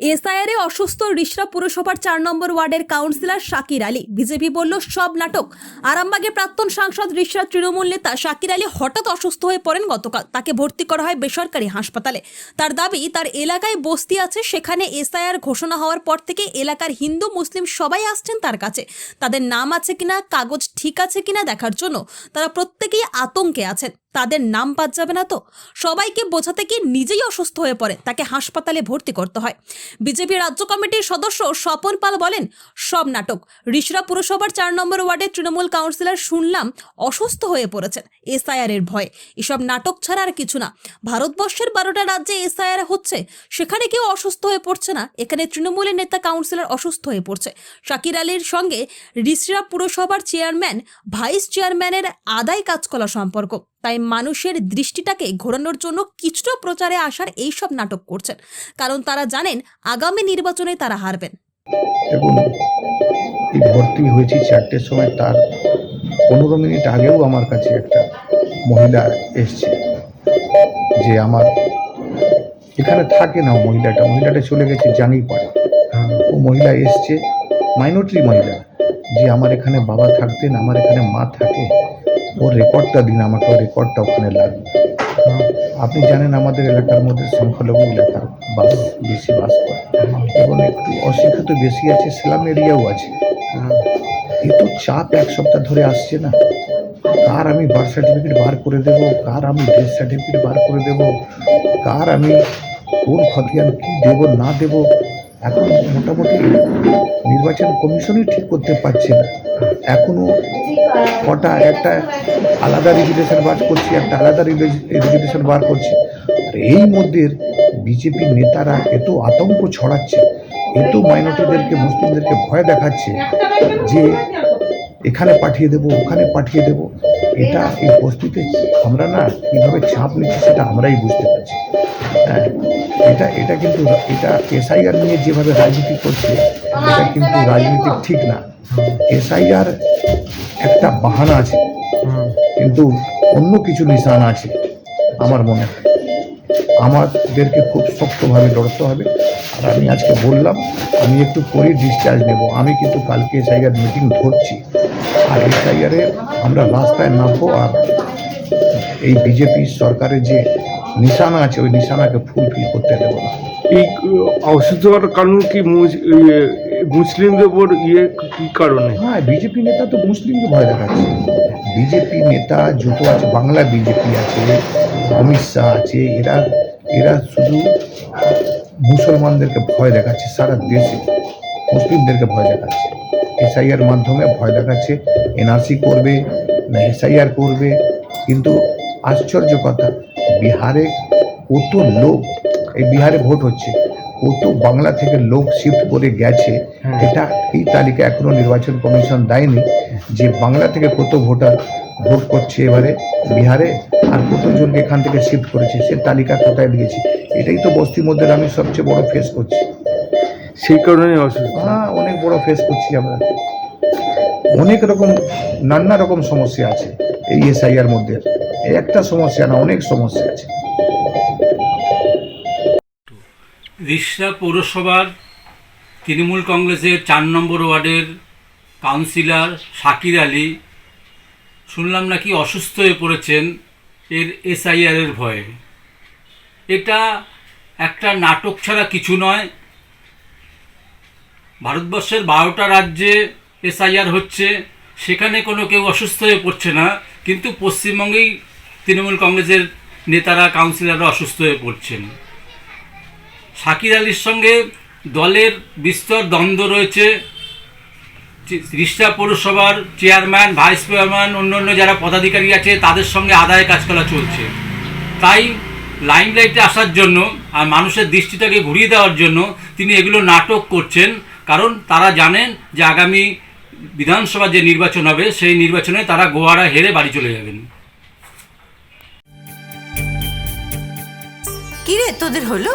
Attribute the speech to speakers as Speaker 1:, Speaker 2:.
Speaker 1: এসআইআরে অসুস্থ রিশরা পুরসভার চার নম্বর ওয়ার্ডের কাউন্সিলর শাকির আলী। বিজেপি বলল, সব নাটক। আরামবাগের প্রাক্তন সাংসদ রিশরা তৃণমূল নেতা শাকির আলী হঠাৎ অসুস্থ হয়ে পড়েন গতকাল। তাকে ভর্তি করা হয় বেসরকারি হাসপাতালে। তার দাবি, তার এলাকায় বস্তি আছে, সেখানে এসআইআর ঘোষণা হওয়ার পর থেকে এলাকার হিন্দু, মুসলিম সবাই আসছেন তার কাছে। তাদের নাম আছে কিনা, কাগজ ঠিক আছে কিনা দেখার জন্য তারা প্রত্যেকেই আতঙ্কে আছেন। তাদের নাম বাদ যাবে না তো? সবাইকে বোঝাতে গিয়ে নিজেই অসুস্থ হয়ে পড়ে, তাকে হাসপাতালে ভর্তি করতে হয়। বিজেপি রাজ্য কমিটির সদস্য স্বপন পাল বলেন, সব নাটক ঋষরা পুরসভার চার নম্বর ওয়ার্ডের তৃণমূল কাউন্সিলর শুনলাম, অসুস্থ হয়ে পড়েছেন এসআইআর এর ভয়ে। এসব নাটক ছাড়া আর কিছু না। ভারতবর্ষের বারোটা রাজ্যে এসআইআর হচ্ছে, সেখানে কেউ অসুস্থ হয়ে পড়ছে না, এখানে তৃণমূলের নেতা কাউন্সিলর অসুস্থ হয়ে পড়ছে। শাকির আলীর সঙ্গে ঋষরা পুরসভার চেয়ারম্যান, ভাইস চেয়ারম্যানের আদায় কাজ করা সম্পর্ক। তাই মানুষের দৃষ্টিটাকে ঘোরানোর জন্য কিছুটা প্রচারে আসার এইসব নাটক করছেন। কারণ তারা জানেন, আগামী নির্বাচনে তারা হারবেন।
Speaker 2: এই ভর্তি হয়েছি চারটের সময়, তার পনেরো মিনিট আগেও আমার কাছে একটা মহিলা এসছে যে আমার এখানে থাকে না মহিলাটা। মহিলাটা চলে গেছে জানি পারে। ও মহিলা এসছে মাইনরিটি মহিলা, যে আমার এখানে বাবা থাকতেন, আমার এখানে মা থাকে। ওর রেকর্ডটা দিন, আমাকে ওর রেকর্ডটা ওখানে লাগবে আপনি জানেন আমাদের এলাকার মধ্যে সংখ্যালঘু এলাকার বাস, বেশি বাস করে। এবং একটু অশিক্ষিত বেশি আছে, স্লাম এরিয়াও আছে। এ তো চাপ এক সপ্তাহ ধরে আসছে না। কার আমি বার্থ সার্টিফিকেট বার করে দেব? কার আমি ডেথ সার্টিফিকেট বার করে দেব? কার আমি কোন খতিয়ান কী দেব, না দেব? এখন মোটামুটি নির্বাচন কমিশনই ঠিক করতে পারছে না। এখনও কটা একটা আলাদা রেজুলেশন বার করছি, একটা আলাদা রেজুলেশন বার করছি। আর এই মধ্যে বিজেপির নেতারা এত আতঙ্ক ছড়াচ্ছে, এত মাইনরিটিদেরকে মুসলিমদেরকে ভয় দেখাচ্ছে যে এখানে পাঠিয়ে দেব, ওখানে পাঠিয়ে দেব। এটা এই বস্তিতে আমরা না কীভাবে ছাপ নিচ্ছি সেটা আমরাই বুঝতে পারছি। এটা এটা কিন্তু এটা এসআইআর নিয়ে যেভাবে রাজনীতি করছে, এটা কিন্তু রাজনীতি ঠিক না। এসআইআর একটা বাহানা আছে, কিন্তু অন্য কিছু নিশান আছে, আমার মনে হয়। আমাদেরকে খুব শক্তভাবে লড়তে হবে। আর আমি আজকে বললাম, আমি একটু পরে ডিসচার্জ নেব। আমি কিন্তু কালকে এসআইআর মিটিং ধরছি। আর এসআইআরে আমরা রাস্তায় নামবো, আর এই বিজেপি সরকারের যে নিশানা আছে ওই নিশানাকে ফুলফিল করতে দেবো না।
Speaker 3: এই অসুস্থ হওয়ার কারণ কি ইয়ে, মুসলিমদের উপর ইয়ে কি কারণে?
Speaker 2: হ্যাঁ বিজেপি নেতা তো মুসলিমকে ভয় দেখাচ্ছে। বিজেপি নেতা যত আছে বাংলা বিজেপি আছে অমিত শাহ আছে এরা এরা শুধু মুসলমানদেরকে ভয় দেখাচ্ছে সারা দেশে মুসলিমদেরকে ভয় দেখাচ্ছে। এসআইআর মাধ্যমে ভয় দেখাচ্ছে এনআরসি করবে না এসআইআর করবে। কিন্তু আশ্চর্য কথা বিহারে কত লোক এই বিহারে ভোট হচ্ছে কত বাংলা থেকে লোক শিফট করে গেছে
Speaker 3: হ্যাঁ।
Speaker 2: এটা এই তালিকা এখনও নির্বাচন কমিশন দেয়নি যে বাংলা থেকে কত ভোটার ভোট করছে এবারে বিহারে আর কতজনকে এখান থেকে শিফট করেছে সে তালিকা কোথায় দিয়েছে? এটাই তো বস্তির মধ্যে আমি সবচেয়ে বড় ফেস করছি।
Speaker 3: সেই কারণে
Speaker 2: হ্যাঁ অনেক বড় ফেস করছি আমরা। অনেক রকম নানা রকম সমস্যা আছে এই এসআইআর মধ্যে। একটা সমস্যা না, অনেক সমস্যা আছে।
Speaker 4: রিষড়া পৌরসভার তৃণমূল কংগ্রেসের চার নম্বর ওয়ার্ডের কাউন্সিলর শাকির আলী, শুনলাম নাকি অসুস্থ হয়ে পড়েছেন এর এসআইআরের ভয়ে। এটা একটা নাটক ছাড়া কিছু নয়। ভারতবর্ষের বারোটা রাজ্যে এসআইআর হচ্ছে, সেখানে কোনো কেউ অসুস্থ হয়ে পড়ছে না, কিন্তু পশ্চিমবঙ্গেই তৃণমূল কংগ্রেসের নেতারা, কাউন্সিলররা অসুস্থ হয়ে পড়ছেন। সাকির আলীর সঙ্গে দলের বিস্তর দ্বন্দ্ব রয়েছে। রিষ্টা পৌরসভার চেয়ারম্যান, ভাইস চেয়ারম্যান অন্য যারা পদাধিকারী আছে, তাদের সঙ্গে আদায় কাজ করা চলছে। তাই লাইমলাইটে আসার জন্য আর মানুষের দৃষ্টিটাকে ঘুরিয়ে দেওয়ার জন্য তিনি এগুলো নাটক করছেন। কারণ তারা জানেন যে আগামী বিধানসভা যে নির্বাচন হবে, সেই নির্বাচনে তারা গোয়ারা হেরে বাড়ি চলে যাবেন।
Speaker 5: কি রে তোদের হলো?